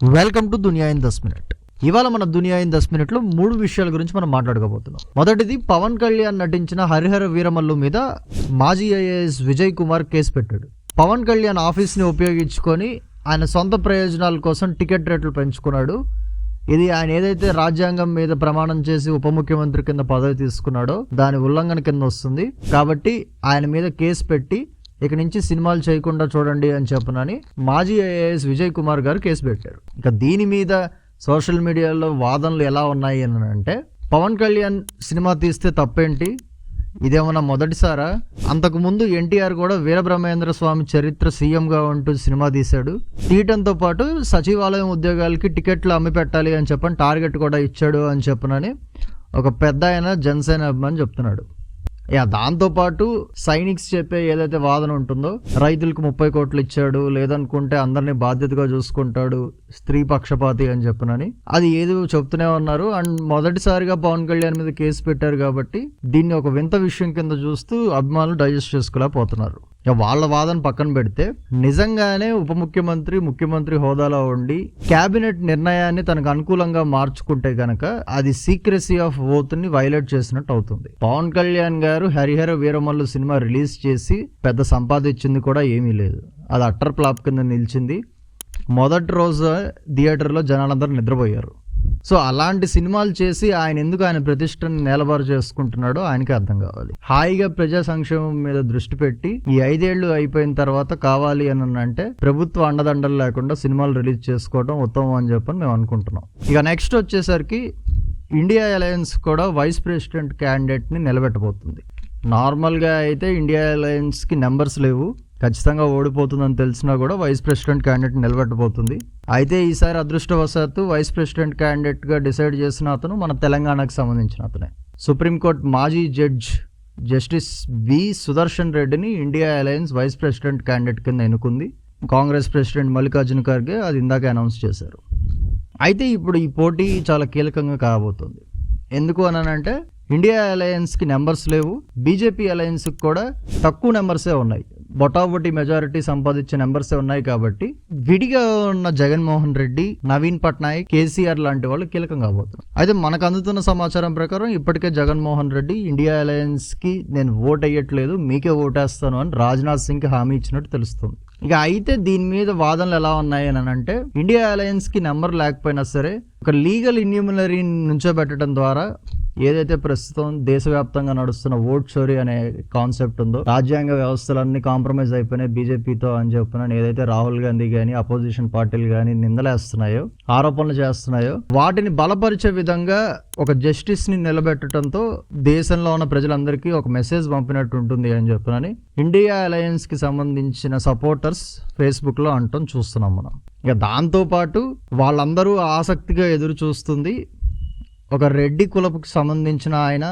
Welcome to Duniya in Das minute. ఇవాళ మన దునియా in దస్ మినిట్లో మూడు విషయాల గురించి మనం మాట్లాడుకోబోతున్నాం మొదటిది పవన్ కళ్యాణ్ నటించిన హరిహర వీరమల్లు మీద మాజీ ఐఏఎస్ విజయ్ కుమార్ కేసు పెట్టాడు. పవన్ కళ్యాణ్ ఆఫీస్ని ఉపయోగించుకొని ఆయన సొంత ప్రయోజనాల కోసం టికెట్ రేట్లు పెంచుకున్నాడు. ఇది ఆయన ఏదైతే రాజ్యాంగం మీద ప్రమాణం చేసి ఉప ముఖ్యమంత్రి కింద పదవి తీసుకున్నాడో దాని ఉల్లంఘన కింద వస్తుంది. కాబట్టి ఆయన మీద కేసు పెట్టి ఇక నుంచి సినిమాలు చేయకుండా చూడండి అని చెప్పనని మాజీ ఐఏఎస్ విజయ్ కుమార్ గారు కేసు పెట్టారు. ఇక దీని మీద సోషల్ మీడియాలో వాదనలు ఎలా ఉన్నాయి అని అంటే పవన్ కళ్యాణ్ సినిమా తీస్తే తప్పేంటి? ఇదేమన్నా మొదటిసారా? అంతకుముందు ఎన్టీఆర్ కూడా వీరబ్రహ్మేంద్ర స్వామి చరిత్ర సీఎంగా ఉంటూ సినిమా తీశాడు. తీయటంతో పాటు సచివాలయం ఉద్యోగాలకి టికెట్లు అమ్మి పెట్టాలి అని చెప్పని టార్గెట్ కూడా ఇచ్చాడు అని చెప్పనని ఒక పెద్ద ఆయన జనసేన అభిమాని చెప్తున్నాడు. యా దాంతోపాటు సైనిక్స్ చెప్పే ఏదైతే వాదన ఉంటుందో రైతులకు ముప్పై కోట్లు ఇచ్చాడు లేదనుకుంటే అందరినీ బాధ్యతగా చూసుకుంటాడు స్త్రీ పక్షపాతి అని చెప్పనని. అది ఏదో చెప్తూనే ఉన్నారు. అండ్ మొదటిసారిగా పవన్ కళ్యాణ్ మీద కేసు పెట్టారు కాబట్టి దీన్ని ఒక వింత విషయం కింద చూస్తూ అభిమానులు డైజెస్ట్ చేసుకోలేకపోతున్నారు. వాళ్ళ వాదన పక్కన పెడితే నిజంగానే ఉప ముఖ్యమంత్రి ముఖ్యమంత్రి హోదాలో ఉండి కేబినెట్ నిర్ణయాన్ని తనకు అనుకూలంగా మార్చుకుంటే గనక అది సీక్రసీ ఆఫ్ ఓత్ని వైలేట్ చేసినట్టు అవుతుంది. పవన్ కళ్యాణ్ గారు హరిహర వీరమల్లు సినిమా రిలీజ్ చేసి పెద్ద సంపాదించింది కూడా ఏమీ లేదు. అది అట్టర్ ఫ్లాప్ కింద నిలిచింది. మొదటి రోజు థియేటర్లో జనాలందరూ నిద్రపోయారు. సో అలాంటి సినిమాలు చేసి ఆయన ఎందుకు ఆయన ప్రతిష్టను నేలబారు చేసుకుంటున్నాడో ఆయనకి అర్థం కావాలి. హాయిగా ప్రజా సంక్షేమం మీద దృష్టి పెట్టి ఈ ఐదేళ్ళు అయిపోయిన తర్వాత కావాలి అని అంటే ప్రభుత్వ అండదండలు లేకుండా సినిమాలు రిలీజ్ చేసుకోవడం ఉత్తమం అని చెప్పని మేము అనుకుంటున్నాం. ఇక నెక్స్ట్ వచ్చేసరికి ఇండియా అలయన్స్ కూడా వైస్ ప్రెసిడెంట్ క్యాండిడేట్ని నిలబెట్టబోతుంది. నార్మల్గా అయితే ఇండియా అలయన్స్కి నెంబర్స్ లేవు. ఖచ్చితంగా ఓడిపోతుందని తెలిసినా కూడా వైస్ ప్రెసిడెంట్ క్యాండిడేట్ నిలబెట్టబోతుంది. అయితే ఈసారి అదృష్టవశాత్తు వైస్ ప్రెసిడెంట్ క్యాండిడేట్గా డిసైడ్ చేసిన అతను మన తెలంగాణకు సంబంధించిన అతనే. సుప్రీంకోర్టు మాజీ జడ్జ్ జస్టిస్ బి సుదర్శన్ రెడ్డిని India alliance vice president candidate కింద ఎన్నుకుంది. కాంగ్రెస్ ప్రెసిడెంట్ మల్లికార్జున ఖర్గే అది ఇందాక అనౌన్స్ చేశారు. అయితే ఇప్పుడు ఈ పోటీ చాలా కీలకంగా కాబోతుంది. ఎందుకు అనంటే ఇండియా అలయన్స్కి నెంబర్స్ లేవు. బీజేపీ అలయన్స్కి కూడా తక్కువ నెంబర్సే ఉన్నాయి. బొటాబొటి మెజారిటీ సంపాదించే నెంబర్సే ఉన్నాయి కాబట్టి విడిగా ఉన్న జగన్మోహన్ రెడ్డి నవీన్ పట్నాయక్ కేసీఆర్ లాంటి వాళ్ళు కీలకం కాబోతున్నారు అయితే మనకు అందుతున్న సమాచారం ప్రకారం ఇప్పటికే జగన్మోహన్ రెడ్డి ఇండియా అలయన్స్కి నేను ఓట్ అయ్యట్లేదు మీకే ఓటేస్తాను అని రాజ్నాథ్ సింగ్ హామీ ఇచ్చినట్టు తెలుస్తుంది. ఇక అయితే దీని మీద వాదనలు ఎలా ఉన్నాయి అని అంటే ఇండియా అలయన్స్కి నెంబర్ లేకపోయినా సరే ఒక లీగల్ ఇన్యూమినరీ నుంచోబెట్టడం ద్వారా ఏదైతే ప్రస్తుతం దేశవ్యాప్తంగా నడుస్తున్న ఓట్ చోరీ అనే కాన్సెప్ట్ ఉందో రాజ్యాంగ వ్యవస్థలన్నీ కాంప్రమైజ్ అయిపోయినాయి. బీజేపీతో అని చెప్పిన ఏదైతే రాహుల్ గాంధీ గానీ అపోజిషన్ పార్టీలు కానీ నిందలేస్తున్నాయో ఆరోపణలు చేస్తున్నాయో వాటిని బలపరిచే విధంగా ఒక జస్టిస్ని నిలబెట్టడంతో దేశంలో ఉన్న ప్రజలందరికీ ఒక మెసేజ్ పంపినట్టు ఉంటుంది అని చెప్పినని ఇండియా అలయన్స్కి సంబంధించిన సపోర్టర్స్ ఫేస్బుక్లో అంటం చూస్తున్నాం మనం. ఇక దాంతోపాటు వాళ్ళందరూ ఆసక్తిగా ఎదురు చూస్తుంది ఒక రెడ్డి కులపుకి సంబంధించిన ఆయన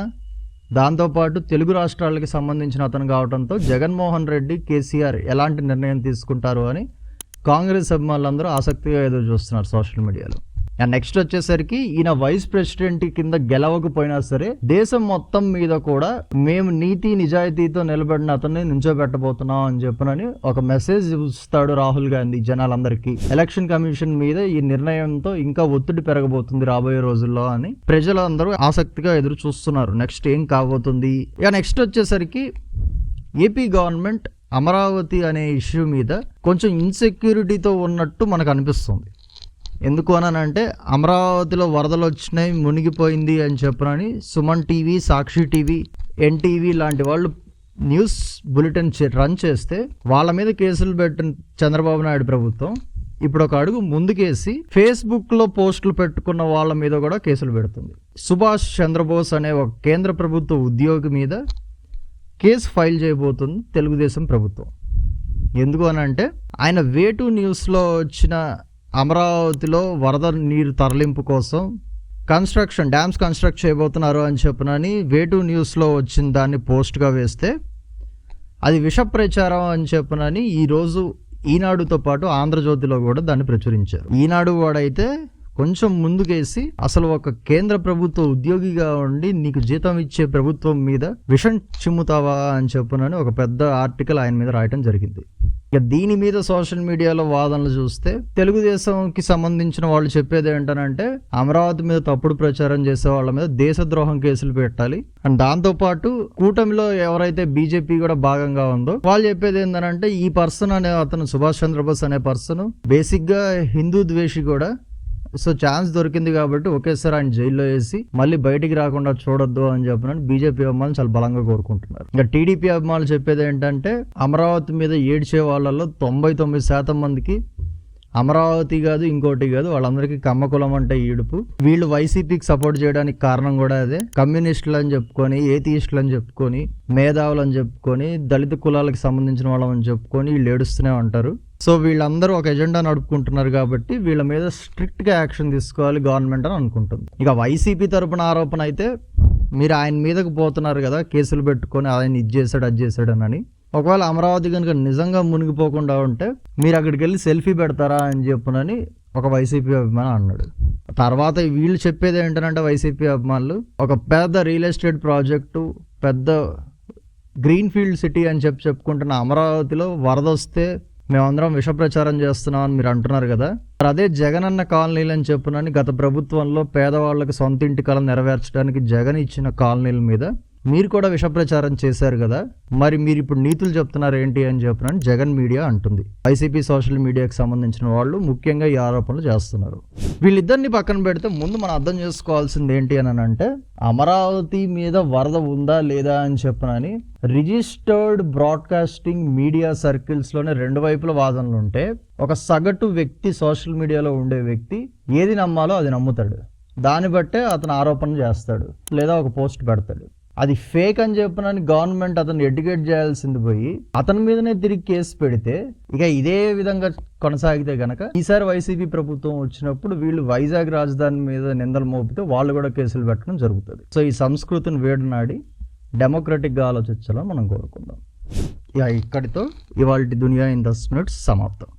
దాంతోపాటు తెలుగు రాష్ట్రాలకి సంబంధించిన అతను కావడంతో జగన్మోహన్ రెడ్డి కేసీఆర్ ఎలాంటి నిర్ణయం తీసుకుంటారు అని కాంగ్రెస్ అభిమానులందరూ ఆసక్తిగా ఎదురు చూస్తున్నారు సోషల్ మీడియాలో. అండ్ నెక్స్ట్ వచ్చేసరికి ఈయన వైస్ ప్రెసిడెంట్ కింద గెలవకపోయినా సరే దేశం మొత్తం మీద కూడా మేము నీతి నిజాయితీతో నిలబడిన అతన్ని నించోబెట్టబోతున్నాం అని చెప్పనని ఒక మెసేజ్ ఇస్తాడు రాహుల్ గాంధీ జనాలందరికీ. ఎలక్షన్ కమిషన్ మీద ఈ నిర్ణయంతో ఇంకా ఒత్తిడి పెరగబోతుంది రాబోయే రోజుల్లో అని ప్రజలందరూ ఆసక్తిగా ఎదురు చూస్తున్నారు నెక్స్ట్ ఏం కాబోతుంది? ఇక నెక్స్ట్ వచ్చేసరికి ఏపీ గవర్నమెంట్ అమరావతి అనే ఇష్యూ మీద కొంచెం ఇన్సెక్యూరిటీతో ఉన్నట్టు మనకు అనిపిస్తుంది. ఎందుకు అనంటే అమరావతిలో వరదలు వచ్చినాయి మునిగిపోయింది అని చెప్పనని Suman TV Sakshi TV NTV లాంటి వాళ్ళు న్యూస్ బులెటిన్ చే- రన్ చేస్తే వాళ్ళ మీద కేసులు పెట్టిన చంద్రబాబు నాయుడు ప్రభుత్వం ఇప్పుడు ఒక అడుగు ముందుకేసి ఫేస్బుక్లో పోస్టులు పెట్టుకున్న వాళ్ళ మీద కూడా కేసులు పెడుతుంది. సుభాష్ చంద్రబోస్ అనే ఒక కేంద్ర ప్రభుత్వ ఉద్యోగి మీద కేసు ఫైల్ చేయబోతుంది తెలుగుదేశం ప్రభుత్వం. ఎందుకు అని అంటే ఆయన వేటు న్యూస్లో వచ్చిన అమరావతిలో వరద నీరు తరలింపు కోసం కన్స్ట్రక్షన్ డ్యామ్స్ కన్స్ట్రక్ట్ చేయబోతున్నారు అని చెప్పినని వేటు న్యూస్లో వచ్చిన దాన్ని పోస్ట్గా వేస్తే అది విష ప్రచారం అని చెప్పినని ఈరోజు ఈనాడుతో పాటు ఆంధ్రజ్యోతిలో కూడా దాన్ని ప్రచురించారు. ఈనాడు వాడైతే కొంచెం ముందుకేసి అసలు ఒక కేంద్ర ప్రభుత్వ ఉద్యోగిగా ఉండి నీకు జీతం ఇచ్చే ప్రభుత్వం మీద విషం చిమ్ముతావా అని చెప్పునని ఒక పెద్ద ఆర్టికల్ ఆయన మీద రాయటం జరిగింది. ఇక దీని మీద సోషల్ మీడియాలో వాదనలు చూస్తే తెలుగుదేశంకి సంబంధించిన వాళ్ళు చెప్పేది ఏంటనంటే అమరావతి మీద తప్పుడు ప్రచారం చేసే వాళ్ళ మీద దేశద్రోహం కేసులు పెట్టాలి. అండ్ దాంతో పాటు కూటమిలో ఎవరైతే బీజేపీ కూడా భాగంగా ఉందో వాళ్ళు చెప్పేది ఏంటంటే ఈ పర్సన్ అనే అతను సుభాష్ చంద్రబోస్ అనే పర్సన్ బేసిక్గా హిందూ ద్వేషి కూడా సో ఛాన్స్ దొరికింది కాబట్టి ఒకేసారి ఆయన జైల్లో వేసి మళ్ళీ బయటికి రాకుండా చూడొద్దు అని చెప్పిన బీజేపీ అభిమానులు చాలా బలంగా కోరుకుంటున్నారు. ఇంకా టీడీపీ అభిమానులు చెప్పేది ఏంటంటే అమరావతి మీద ఏడ్చే వాళ్ళలో తొంభై తొమ్మిది శాతం మందికి అమరావతి కాదు ఇంకోటి కాదు వాళ్ళందరికీ కమ్మకులం అంటే ఈడుపు. వీళ్ళు వైసీపీకి సపోర్ట్ చేయడానికి కారణం కూడా అదే. కమ్యూనిస్టులు అని చెప్పుకొని ఏథీయిస్టులు అని చెప్పుకొని మేధావులు అని చెప్పుకొని దళిత కులాలకు సంబంధించిన వాళ్ళని చెప్పుకొని వీళ్ళు ఏడుస్తూనే ఉంటారు. సో వీళ్ళందరూ ఒక ఎజెండా నడుపుకుంటున్నారు కాబట్టి వీళ్ళ మీద స్ట్రిక్ట్గా యాక్షన్ తీసుకోవాలి గవర్నమెంట్ అని అనుకుంటుంది. ఇక వైసీపీ తరపున ఆరోపణ అయితే మీరు ఆయన మీదకు పోతున్నారు కదా కేసులు పెట్టుకొని ఆయన ఇది చేశాడు అది చేశాడు అని. ఒకవేళ అమరావతి కనుక నిజంగా మునిగిపోకుండా ఉంటే మీరు అక్కడికి వెళ్ళి సెల్ఫీ పెడతారా అని చెప్పునని ఒక వైసీపీ అభిమాని అన్నాడు. తర్వాత వీళ్ళు చెప్పేది ఏంటంటే వైసీపీ అభిమానులు ఒక పెద్ద రియల్ ఎస్టేట్ ప్రాజెక్టు పెద్ద గ్రీన్ ఫీల్డ్ సిటీ అని చెప్పి చెప్పుకుంటున్న అమరావతిలో వరద వస్తే మేమందరం విష ప్రచారం చేస్తున్నాం అని మీరు అంటున్నారు కదా. మరి అదే జగనన్న కాలనీలు అని చెప్పునని గత ప్రభుత్వంలో పేదవాళ్ళకి సొంత ఇంటి కళ నెరవేర్చడానికి జగన్ ఇచ్చిన కాలనీల మీద మీరు కూడా విషప్రచారం చేశారు కదా మరి మీరు ఇప్పుడు నీతులు చెప్తున్నారు ఏంటి అని చెప్పినని జగన్ మీడియా అంటుంది. వైసీపీ సోషల్ మీడియాకి సంబంధించిన వాళ్ళు ముఖ్యంగా ఈ ఆరోపణలు చేస్తున్నారు. వీళ్ళిద్దరిని పక్కన పెడితే ముందు మనం అర్థం చేసుకోవాల్సింది ఏంటి అని అంటే అమరావతి మీద వరద ఉందా లేదా అని చెప్పనని రిజిస్టర్డ్ బ్రాడ్కాస్టింగ్ మీడియా సర్కిల్స్లోనే రెండు వైపుల వాదనలు ఉంటే ఒక సగటు వ్యక్తి సోషల్ మీడియాలో ఉండే వ్యక్తి ఏది నమ్మాలో అది నమ్ముతాడు. దాన్ని బట్టే అతను ఆరోపణ చేస్తాడు లేదా ఒక పోస్ట్ పెడతాడు. అది ఫేక్ అని చెప్పనని గవర్నమెంట్ అతను ఎడ్యుకేట్ చేయాల్సింది పోయి అతని మీదనే తిరిగి కేసు పెడితే ఇక ఇదే విధంగా కొనసాగితే గనక ఈసారి వైసీపీ ప్రభుత్వం వచ్చినప్పుడు వీళ్ళు వైజాగ్ రాజధాని మీద నిందలు మోపితే వాళ్ళు కూడా కేసులు పెట్టడం జరుగుతుంది. సో ఈ సంస్కృతిని వేడినాడి డెమోక్రటిక్గా ఆలోచించాలని మనం కోరుకుందాం. ఇక ఇక్కడితో ఇవాళ దునియా ఇన్ దస్ మినిట్స్ సమాప్తం.